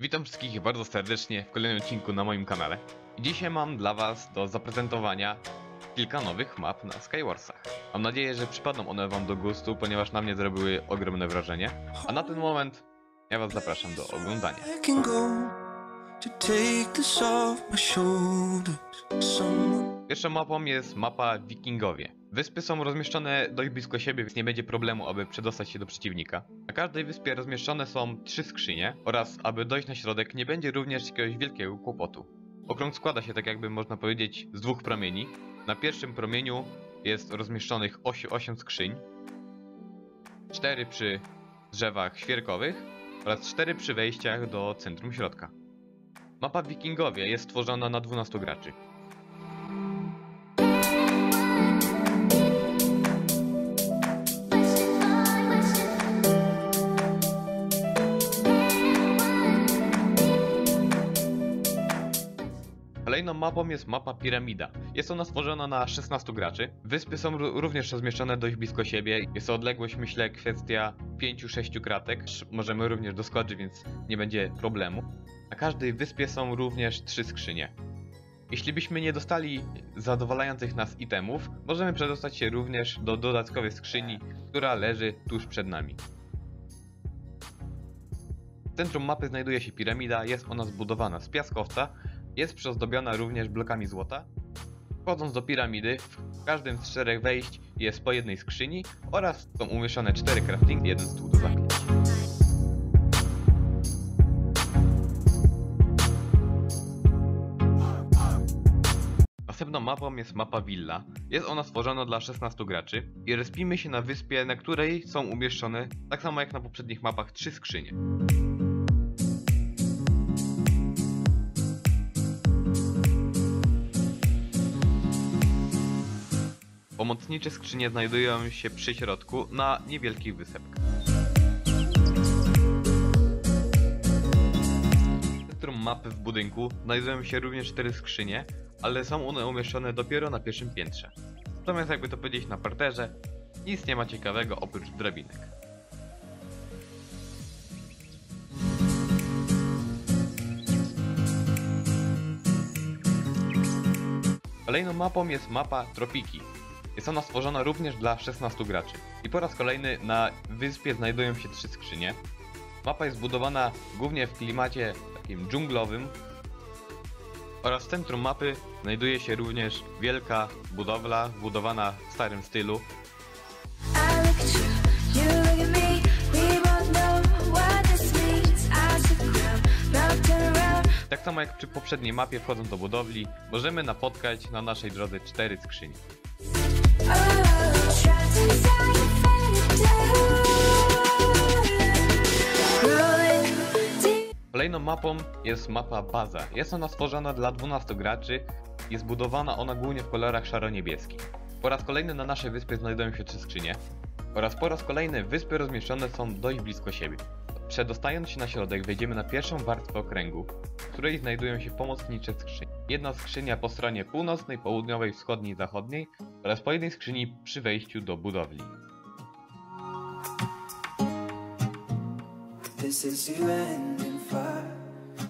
Witam wszystkich bardzo serdecznie w kolejnym odcinku na moim kanale. Dzisiaj mam dla Was do zaprezentowania kilka nowych map na Skywarsach. Mam nadzieję, że przypadną one Wam do gustu, ponieważ na mnie zrobiły ogromne wrażenie. A na ten moment ja Was zapraszam do oglądania. To take this off my shoulders. Someone Pierwszą mapą jest mapa Wikingowie. Wyspy są rozmieszczone dość blisko siebie, więc nie będzie problemu, aby przedostać się do przeciwnika. Na każdej wyspie rozmieszczone są trzy skrzynie oraz aby dojść na środek nie będzie również jakiegoś wielkiego kłopotu. Okrąg składa się tak jakby można powiedzieć z dwóch promieni. Na pierwszym promieniu jest rozmieszczonych 8, 8 skrzyń, 4 przy drzewach świerkowych oraz 4 przy wejściach do centrum środka. Mapa Wikingowie jest stworzona na 12 graczy. Kolejną mapą jest mapa Piramida. Jest ona stworzona na 16 graczy. Wyspy są ró- również rozmieszczone dość blisko siebie. Jest odległość, myślę, kwestia 5-6 kratek. Możemy również doskoczyć, więc nie będzie problemu. Na każdej wyspie są również 3 skrzynie. Jeśli byśmy nie dostali zadowalających nas itemów, możemy przedostać się również do dodatkowej skrzyni, która leży tuż przed nami. W centrum mapy znajduje się piramida, jest ona zbudowana z piaskowca, jest przyozdobiona również blokami złota. Wchodząc do piramidy, w każdym z czterech wejść jest po jednej skrzyni oraz są umieszczone cztery crafting, jeden stół do zapięć. Następną mapą jest mapa Villa. Jest ona stworzona dla 16 graczy i respimy się na wyspie, na której są umieszczone, tak samo jak na poprzednich mapach, trzy skrzynie. Pomocnicze skrzynie znajdują się przy środku na niewielkich wysepkach. Centrum mapy w budynku znajdują się również cztery skrzynie, ale są one umieszczone dopiero na pierwszym piętrze. Natomiast jakby to powiedzieć na parterze, nic nie ma ciekawego oprócz drabinek. Kolejną mapą jest mapa Tropiki. Jest ona stworzona również dla 16 graczy. I po raz kolejny na wyspie znajdują się trzy skrzynie. Mapa jest zbudowana głównie w klimacie takim dżunglowym. Oraz w centrum mapy znajduje się również wielka budowla, budowana w starym stylu. Tak samo jak przy poprzedniej mapie wchodząc do budowli, możemy napotkać na naszej drodze cztery skrzynie. Kolejną mapą jest mapa Baza. Jest ona stworzona dla 12 graczy i zbudowana ona głównie w kolorach szaro-niebieskich. Po raz kolejny na naszej wyspie znajdują się trzy skrzynie oraz po raz kolejny wyspy rozmieszczone są dość blisko siebie. Przedostając się na środek wejdziemy na pierwszą warstwę okręgu, w której znajdują się pomocnicze skrzynie. Jedna skrzynia po stronie północnej, południowej, wschodniej, zachodniej oraz po jednej skrzyni przy wejściu do budowli. This is you end in fire.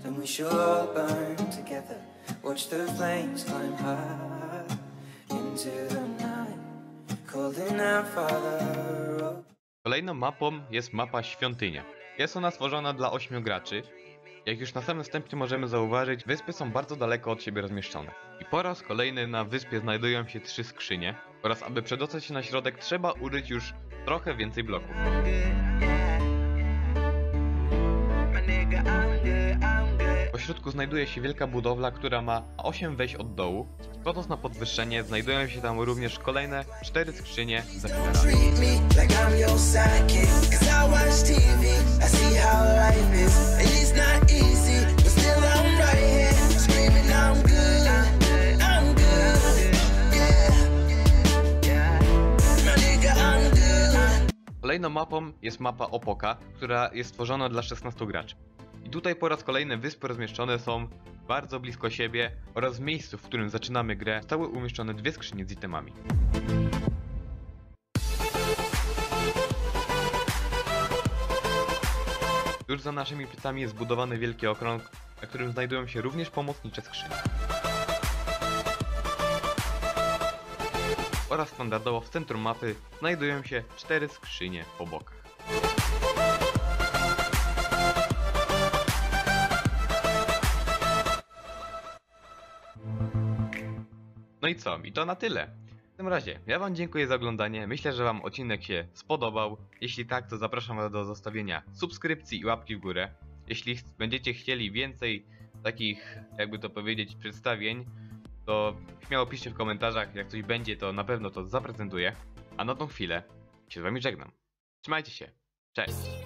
Then we shall all burn together. Watch the flames climb high into the night. Calling out, Father. oh. Kolejną mapą jest mapa Świątynia. Jest ona stworzona dla 8 graczy. Jak już na samym wstępie możemy zauważyć, wyspy są bardzo daleko od siebie rozmieszczone. I po raz kolejny na wyspie znajdują się trzy skrzynie oraz aby przedostać się na środek trzeba użyć już trochę więcej bloków. Po środku znajduje się wielka budowla, która ma 8 wejść od dołu. Wchodząc na podwyższenie znajdują się tam również kolejne 4 skrzynie z. Kolejną mapą jest mapa Opoka, która jest stworzona dla 16 graczy. I tutaj po raz kolejny wyspy rozmieszczone są bardzo blisko siebie oraz w miejscu, w którym zaczynamy grę, zostały umieszczone dwie skrzynie z itemami. Tuż za naszymi plecami jest zbudowany wielki okrąg, na którym znajdują się również pomocnicze skrzynie. Oraz standardowo w centrum mapy znajdują się cztery skrzynie po bokach. No i co? I to na tyle. W tym razie, ja wam dziękuję za oglądanie. Myślę, że wam odcinek się spodobał. Jeśli tak, to zapraszam was do zostawienia subskrypcji i łapki w górę. Jeśli będziecie chcieli więcej takich, jakby to powiedzieć, przedstawień, to śmiało piszcie w komentarzach. Jak coś będzie, to na pewno to zaprezentuję. A na tą chwilę się z wami żegnam. Trzymajcie się. Cześć.